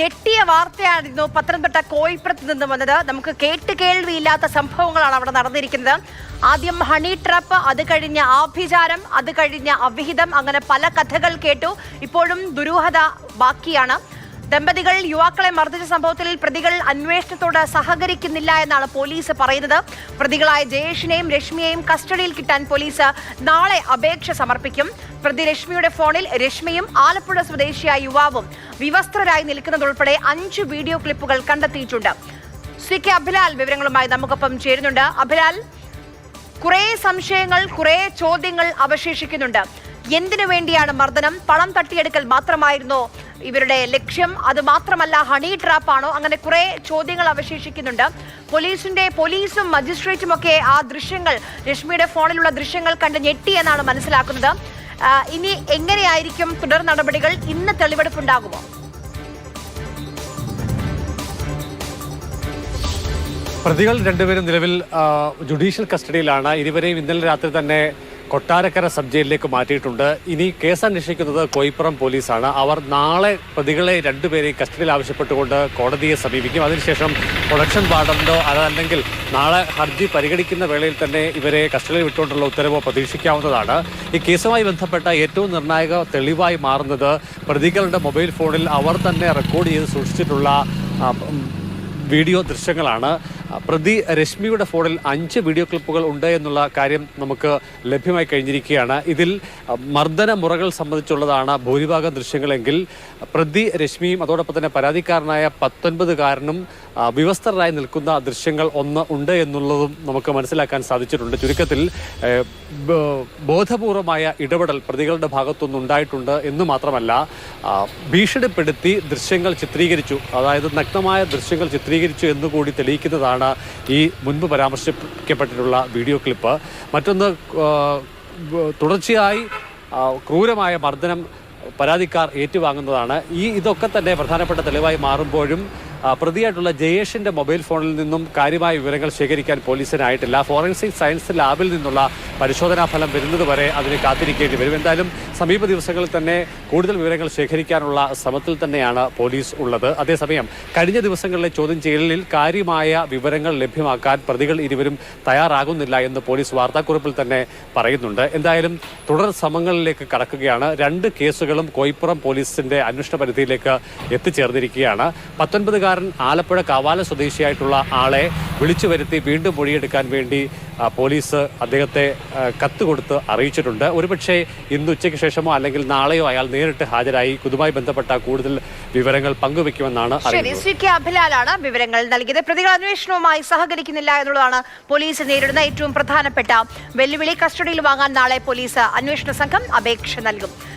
ഞെട്ടിയ വാർത്തയായിരുന്നു പത്തനംതിട്ട കോഴിപ്പുറത്ത് നിന്ന് വന്നത്. നമുക്ക് കേട്ട് കേൾവിയില്ലാത്ത സംഭവങ്ങളാണ് അവിടെ നടന്നിരിക്കുന്നത്. ആദ്യം ഹണി ട്രാപ്പ് അത് കഴിഞ്ഞ ആഭിചാരം അത് കഴിഞ്ഞ അവിഹിതം അങ്ങനെ പല കഥകൾ കേട്ടു. ഇപ്പോഴും ദുരൂഹത ബാക്കിയാണ്. ദമ്പതികൾ യുവാക്കളെ മർദ്ദിച്ച സംഭവത്തിൽ പ്രതികൾ അന്വേഷണത്തോട് സഹകരിക്കുന്നില്ല എന്നാണ് പോലീസ് പറയുന്നത്. പ്രതികളായ ജയേഷിനെയും രശ്മിയെയും കസ്റ്റഡിയിൽ കിട്ടാൻ പോലീസ് നാളെ അപേക്ഷ സമർപ്പിക്കും. പ്രതി രശ്മിയുടെ ഫോണിൽ രശ്മിയും ആലപ്പുഴ സ്വദേശിയായ യുവാവും വിവസ്ത്രരായി നിൽക്കുന്നതുൾപ്പെടെ അഞ്ച് വീഡിയോ ക്ലിപ്പുകൾ കണ്ടെത്തിയിട്ടുണ്ട്. സി കെ അഭിലാൽ വിവരങ്ങളുമായി നമുക്കൊപ്പം ചേരുന്നുണ്ട്. അഭിലാൽ കുറെ സംശയങ്ങൾ കുറെ ചോദ്യങ്ങൾ അവശേഷിക്കുന്നുണ്ട്. എന്തിനു വേണ്ടിയാണ് മർദ്ദനം? പണം തട്ടിയെടുക്കൽ മാത്രമായിരുന്നോ ഇവരുടെ ലക്ഷ്യം? അത് മാത്രമല്ല ഹണി ട്രാപ്പ് ആണോ അങ്ങനെ കുറെ ചോദ്യങ്ങൾ അവശേഷിക്കുന്നുണ്ട്. പോലീസിന്റെ പോലീസും മജിസ്ട്രേറ്റും ഒക്കെ ആ ദൃശ്യങ്ങൾ രശ്മിയുടെ ഫോണിലുള്ള ദൃശ്യങ്ങൾ കണ്ട് ഞെട്ടി എന്നാണ് മനസ്സിലാക്കുന്നത്. ഇനി എങ്ങനെയായിരിക്കും തുടർ നടപടികൾ ഇന്ന് തെളിവെടുപ്പുണ്ടാകുമോ? പ്രതികൾ രണ്ടുപേരും നിലവിൽ ജുഡീഷ്യൽ കസ്റ്റഡിയിലാണ്. ഇരുവരെയും ഇന്നലെ രാത്രി തന്നെ കൊട്ടാരക്കര സബ് ജയിലിലേക്ക് മാറ്റിയിട്ടുണ്ട്. ഇനി കേസ് അന്വേഷിക്കുന്നത് കോയിപ്പുറം പോലീസാണ്. അവർ നാളെ പ്രതികളെ രണ്ടുപേരെയും കസ്റ്റഡിയിൽ ആവശ്യപ്പെട്ടുകൊണ്ട് കോടതിയെ സമീപിക്കും. അതിനുശേഷം പ്രൊഡക്ഷൻ വാർഡറിന്റോ അതല്ലെങ്കിൽ നാളെ ഹർജി പരിഗണിക്കുന്ന വേളയിൽ തന്നെ ഇവരെ കസ്റ്റഡിയിൽ വിട്ടുകൊണ്ടുള്ള ഉത്തരവോ പ്രതീക്ഷിക്കാവുന്നതാണ്. ഈ കേസുമായി ബന്ധപ്പെട്ട ഏറ്റവും നിർണായക തെളിവായി മാറുന്നത് പ്രതികളുടെ മൊബൈൽ ഫോണിൽ അവർ തന്നെ റെക്കോർഡ് ചെയ്ത് സൂക്ഷിച്ചിട്ടുള്ള വീഡിയോ ദൃശ്യങ്ങളാണ്. പ്രതി രശ്മിയുടെ ഫോണിൽ അഞ്ച് വീഡിയോ ക്ലിപ്പുകൾ ഉണ്ട് എന്നുള്ള കാര്യം നമുക്ക് ലഭ്യമായി കഴിഞ്ഞിരിക്കുകയാണ്. ഇതിൽ മർദ്ദന മുറകൾ സംബന്ധിച്ചുള്ളതാണ് ഭൂരിഭാഗം ദൃശ്യങ്ങളെങ്കിൽ പ്രതി രശ്മിയും അതോടൊപ്പം തന്നെ പരാതിക്കാരനായ പത്തൊൻപതുകാരനും വിവസ്ത്രരായി നിൽക്കുന്ന ദൃശ്യങ്ങൾ ഒന്ന് ഉണ്ട് എന്നുള്ളതും നമുക്ക് മനസ്സിലാക്കാൻ സാധിച്ചിട്ടുണ്ട്. ചുരുക്കത്തിൽ ബോധപൂർവമായ ഇടപെടൽ പ്രതികളുടെ ഭാഗത്തുനിന്ന് ഉണ്ടായിട്ടുണ്ട് എന്ന് മാത്രമല്ല ഭീഷണിപ്പെടുത്തി ദൃശ്യങ്ങൾ ചിത്രീകരിച്ചു. അതായത് നഗ്നമായ ദൃശ്യങ്ങൾ ചിത്രീകരിച്ചു എന്നുകൂടി തെളിയിക്കുന്നതാണ് ഈ മുൻപ് പരാമർശിക്കപ്പെട്ടിട്ടുള്ള വീഡിയോ ക്ലിപ്പ്. മറ്റൊന്ന് തുടർച്ചയായി ക്രൂരമായ മർദ്ദനം പരാതിക്കാർ ഏറ്റുവാങ്ങുന്നതാണ്. ഈ ഇതൊക്കെ തന്നെ പ്രധാനപ്പെട്ട തെളിവായി മാറുമ്പോഴും പ്രതിയായിട്ടുള്ള ജയേഷിന്റെ മൊബൈൽ ഫോണിൽ നിന്നും കാര്യമായ വിവരങ്ങൾ ശേഖരിക്കാൻ പോലീസിനായിട്ടില്ല. ഫോറൻസിക് സയൻസ് ലാബിൽ നിന്നുള്ള പരിശോധനാ ഫലം വരുന്നത് വരെ അതിന് കാത്തിരിക്കേണ്ടി വരും. എന്തായാലും സമീപ ദിവസങ്ങളിൽ തന്നെ കൂടുതൽ വിവരങ്ങൾ ശേഖരിക്കാനുള്ള ശ്രമത്തിൽ തന്നെയാണ് പോലീസ് ഉള്ളത്. അതേസമയം കഴിഞ്ഞ ദിവസങ്ങളിലെ ചോദ്യം ചെയ്യലിൽ കാര്യമായ വിവരങ്ങൾ ലഭ്യമാക്കാൻ പ്രതികൾ ഇരുവരും തയ്യാറാകുന്നില്ല എന്ന് പോലീസ് വാർത്താക്കുറിപ്പിൽ തന്നെ പറയുന്നുണ്ട്. എന്തായാലും തുടർ ശ്രമങ്ങളിലേക്ക് കടക്കുകയാണ്. രണ്ട് കേസുകളും കോയിപ്പുറം പോലീസിന്റെ അന്വേഷണ പരിധിയിലേക്ക് എത്തിച്ചേർന്നിരിക്കുകയാണ്. പത്തൊൻപതുകാരൻ ആലപ്പുഴ കവാല സ്വദേശിയായിട്ടുള്ള ആളെ വിളിച്ചു വരുത്തി വീണ്ടും മൊഴിയെടുക്കാൻ വേണ്ടി പോലീസ് അദ്ദേഹത്തെ കത്ത് കൊടുത്ത് അറിയിച്ചിട്ടുണ്ട്. ഒരുപക്ഷെ ഇന്ന് ഉച്ചയ്ക്ക് ശേഷമോ അല്ലെങ്കിൽ നാളെയോ അയാൾ നേരിട്ട് ഹാജരായി. ഇതുമായി ബന്ധപ്പെട്ട കൂടുതൽ വിവരങ്ങൾ പങ്കുവെക്കുമെന്നാണ് ശരി അറിയുന്നത്. കെ അഭിലാലാണ് വിവരങ്ങൾ നൽകിയത്. പ്രതികൾ അന്വേഷണവുമായി സഹകരിക്കുന്നില്ല എന്നുള്ളതാണ് പോലീസ് നേരിടുന്ന ഏറ്റവും പ്രധാനപ്പെട്ട വെല്ലുവിളി. കസ്റ്റഡിയിൽ വാങ്ങാൻ നാളെ പോലീസ് അന്വേഷണ സംഘം അപേക്ഷ നൽകും.